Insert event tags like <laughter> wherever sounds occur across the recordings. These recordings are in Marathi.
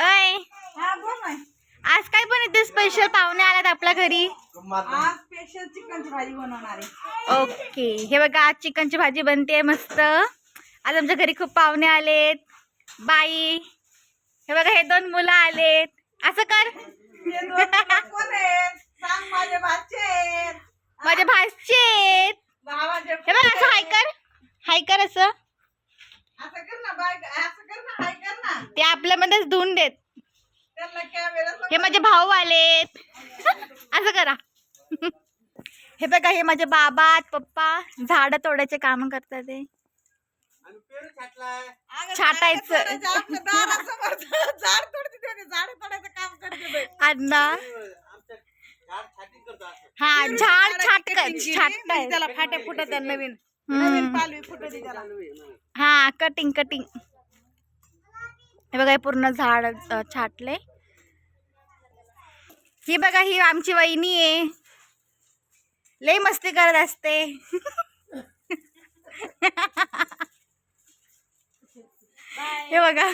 अय हा आज काय पण इथे स्पेशल पाहुणे आल्यात आपल्या घरी. आज स्पेशल चिकनची भाजी बनवणार आहे. ओके. हे बघा आज चिकनची भाजी बनते मस्त. आज आमच्या घरी खूप पाहुणे आलेत. बाई. हे बघा हे दोन मुलं आलेत. असं कर. हे दोन मुलं कोण आहेत? सांग माझे भाचे आहेत माझे भाषे आहेत. भावाचे हे बघ असं हाय कर हाय कर असं असं कर ना बाय असं कर ना हाय कर ना ते आपल्यामध्येच धुवून देत. हे माझे भाऊ आलेत. <laughs> असं करा. हे बघा हे माझे बाबा पप्पा झाड तोडायचे काम करतात ते छाटायचं. अण्णा. हा झाड छाटताय त्याला फाट्या फुटत नवीन. हा कटिंग कटिंग. हे बघा हे पूर्ण झाड छाटले ही बघा ही आमची वहिनी आहे. लई मस्ती करत असते. हे बघा.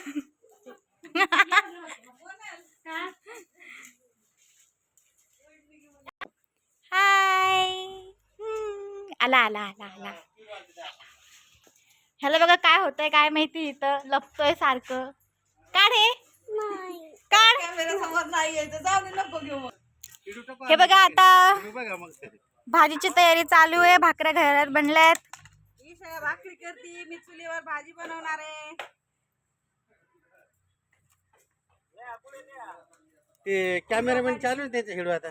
हाय. आला आला आला आला. ह्याला बघा काय होतंय काय माहिती इथं? लपतोय सारखं. काढ हे. काढ. कॅमेरा समोर नाही यायचं जाऊ दे नको घेऊ मग. हे बघा आता भाजीची तयारी चालू आहे भाकऱ्या घरात बनल्यात. ही सगळ्या भाकरी करते मी चुलीवर भाजी बनवणार आहे. ते कॅमेरामॅन चालू आहे त्याचे हिडो आता.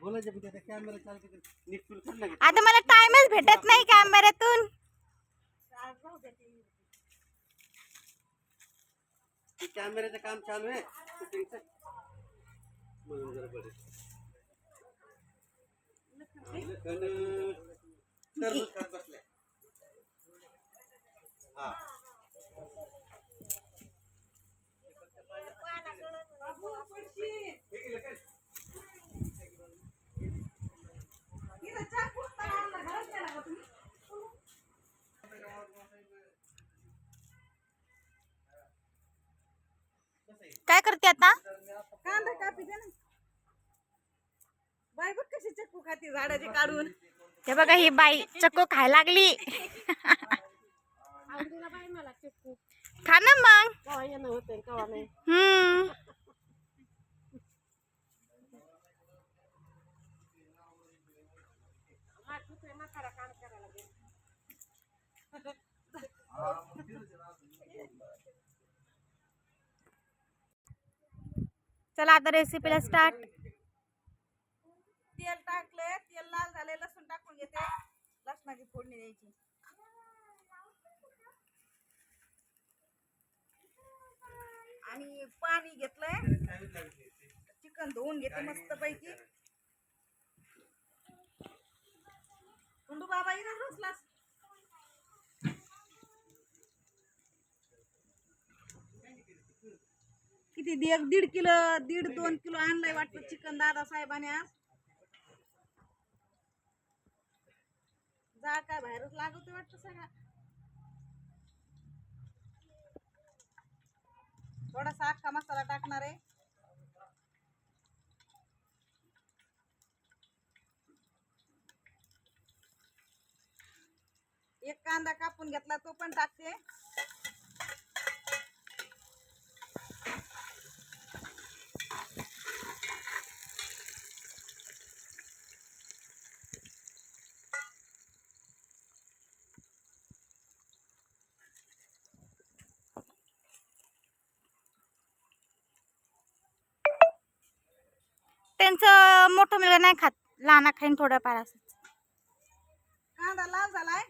बोलायचं पण त्याचा कॅमेरा चालू आहे. नीट. आता मला टाइमच भेटत नाही कॅमेऱ्यातून. कॅमेऱ्याचं काम चालू आहे. शूटिंगचं. म्हणून जरा लखन हा. करते आता? कांदा कापी दे ना. बाय बघ कशी चक्कू खाती झाडाचे काढून? हे बघा ही बाई चक्को खायला लागली. खा ना मग. हम्म. चला आता रेसिपीला स्टार्ट तेल टाकले तेल लाल झाले लसूण टाकून घेते. लसणाची फोडणी द्यायची. आणि पाणी घेतलंय. चिकन धुवून घेते मस्त पैकी कुंडू बाबा इथं बसलास किती दि- एक दीड किलो दीड दोन किलो आणलंय वाटतं चिकन दादा साहेबाने आज. जाळ काय बाहेरच लागवते वाटतं सगळा. थोडासा अख्खा मसाला टाकणार आहे. एक कांदा कापून घेतला तो पण टाकते. त्यांचं मोठं मुलगा नाही खात. लहाना खाईन थोडंफार असं कांदा लाल झालाय.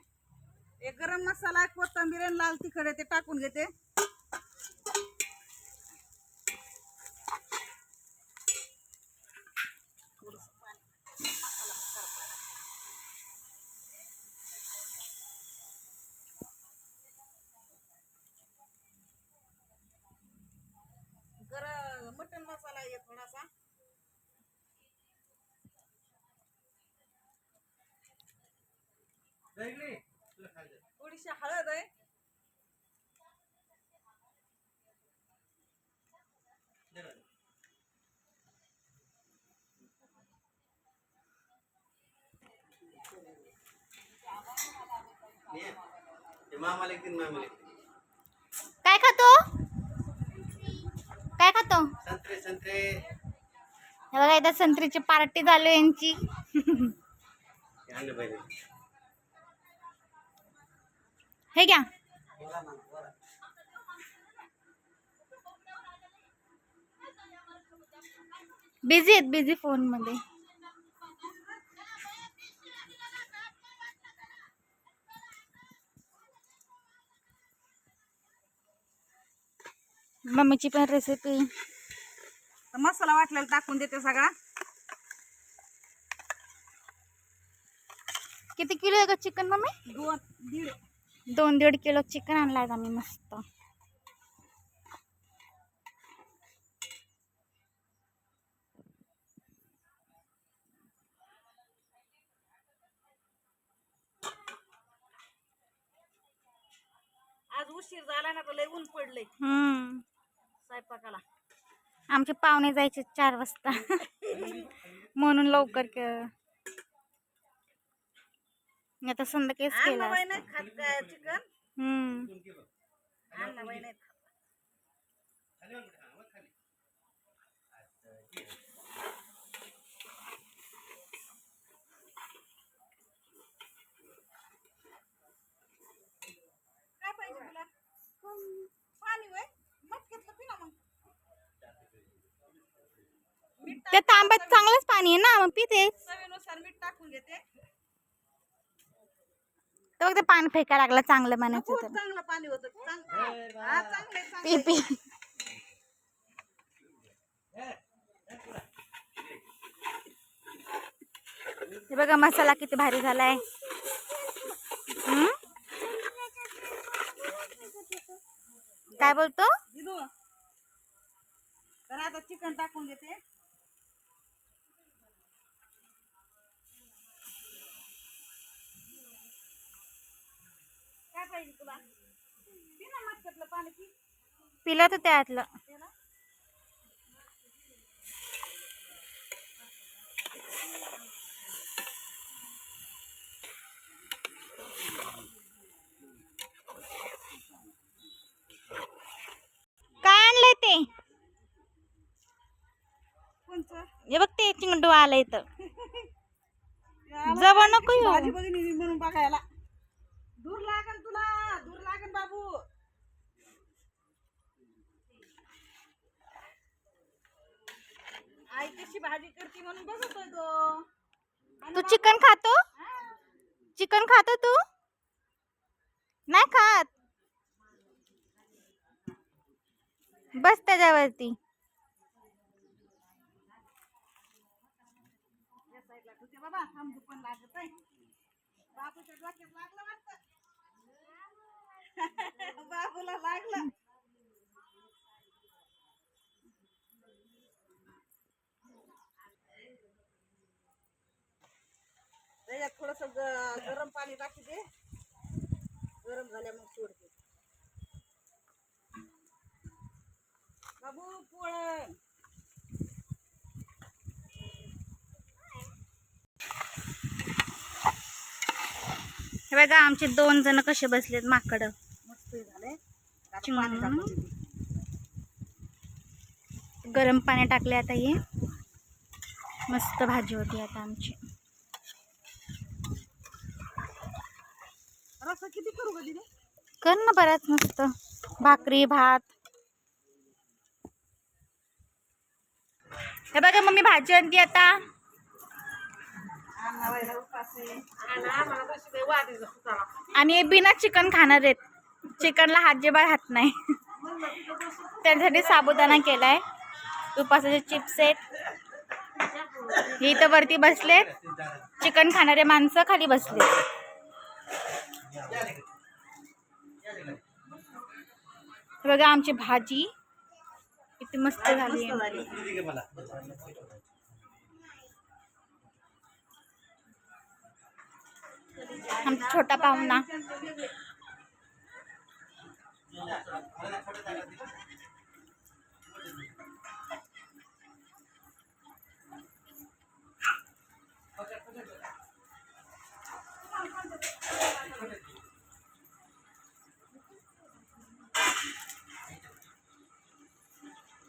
एक गरम मसाला कोथंबीर आणि लाल तिखट आहे ते टाकून घेते. गरम मटन मसाला आहे थोडासा. थोडीशी हळद आहे. काय खातो? काय खातो? संत्रे संत्रे हे बघा इथं संत्रीची पार्टी चालू आहे यांची. हे आणलं पाहिजे हे बिझी आहेत बिझी फ़ोन मध्ये मम्मीची पण रेसिपी तर मसाला वाटलेला टाकून देते सगळा. किती किलो आहे का चिकन मम्मी? दोन दीड. दोन दीड किलो चिकन आणलाय आम्ही मस्त. आज उशीर झाला ना लय ऊन पडलंय. हम्म. स्वयंपाकाला. आमचे पाहुणे जायचे चार वाजता. <laughs> म्हणून लवकर के- आता संध्याकाळीच केला अन्नबाई नाही खात काय चिकन हम्म अन्नबाई नाही खात काय पाहिजे तुला पाणी वय मटक्यातलं पी ना मग मीठ त्या टाक- तांब्यात चांगलंच पाणी आहे ना मग पिते चवीनुसार मीठ टाकून घेते तर बघ ते पाणी फेकायला लागला चांगलं म्हणायचं तर. चांगलं पाणी होतं. हा पी. पी. हे बघा मसाला किती भारी झालाय. हम्म? काय बोलतो? आता चिकन टाकून घेते. पाहिजे तुला पी ना मटक्यातलं पाणी पी पिलं तर त्यातलं. काय आणलंय ते कोणचं हे बघ ते चिंगडू आलं इथं <laughs> याला जवळ नको येऊ. भाजी बघितली म्हणून बघायला आई कशी भाजी करते म्हणून बघतोय तो तू चिकन खातो. चिकन खातो तू? नाही खात. बस त्याच्यावरती. बाबा थांब पण लागत आहे डोक्यात लागलं वाटतं. <laughs> बाबूला लागलं. थोडस गरम पाणी टाकी दे. गरम झाल्या मग सोडते. बाबू पोळ. हे बघा आमचे दोन जण कसे बसलेत माकड. मस्त झाले. गरम पाणी टाकले आता हे. मस्त भाजी होती आता आमची. रस्सा किती करू दिदी? कर ना बऱ्याच मस्त. भाकरी भात. हे बघा मम्मी भाजी आणती आता. आणि बिना चिकन खाणार आहेत. चिकनला हात जेबाळ हात नाही. त्यासाठी साबुदाणा केलाय. उपासाचे चिप्स आहेत. इथं वरती बसलेत. चिकन खाणारे माणसं खाली बसले बघा आमची भाजी किती मस्त झाली आमचा छोटा पाहुणा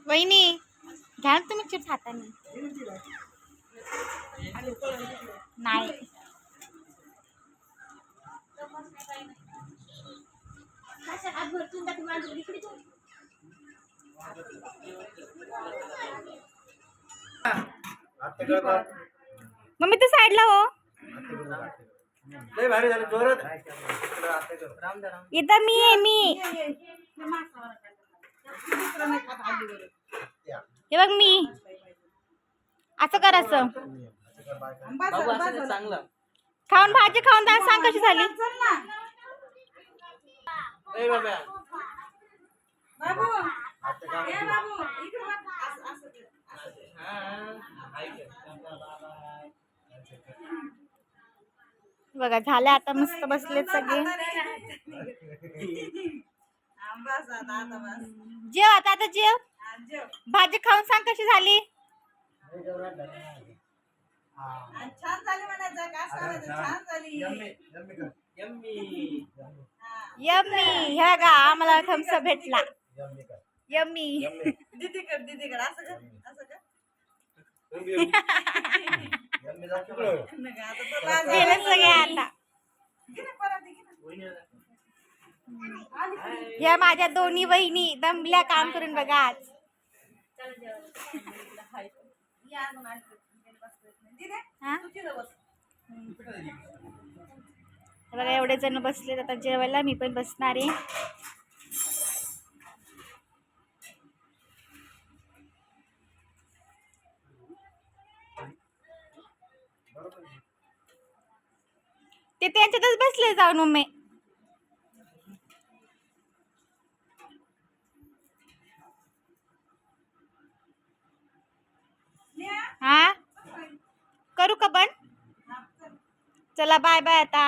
वहिनी घ्या ना तुम्ही चिप्स हाताने. नाही. मम्मी तू साईडला हो. इथं मी आहे मी. हे बघ मी. असं कर असं. खाऊन भाजी खाऊन तर सांग कशी झाली. चल ना ए बाबा बाबू. ए बाबू. इकडे बघ. असं- असं कर. बघा झाले आता मस्त बसलेत सगळे. हा, बस आता आता बस. जेव आता आता जेव. हा, जेव. भाजी खाऊन सांग कशी झाली. आणि छान झाली म्हणायचं छान. झाली. हा. यम्मी हे बघा आम्हाला थम्सअप भेटला. यम्मी दीदी कर दीदी कर. असं कर असं कर. <laughs> नका, आता तो लाज गेले सगळे आता. परत. या माझ्या दोन्ही बहिणी दमल्या काम करून बघा आज. बघा एवढे जण बसले आता जेवायला मी पण बसणार आहे. ते त्यांच्यातच बसले जाऊन मम्मी स्नेहा, हा करू का पण चला बाय बाय आता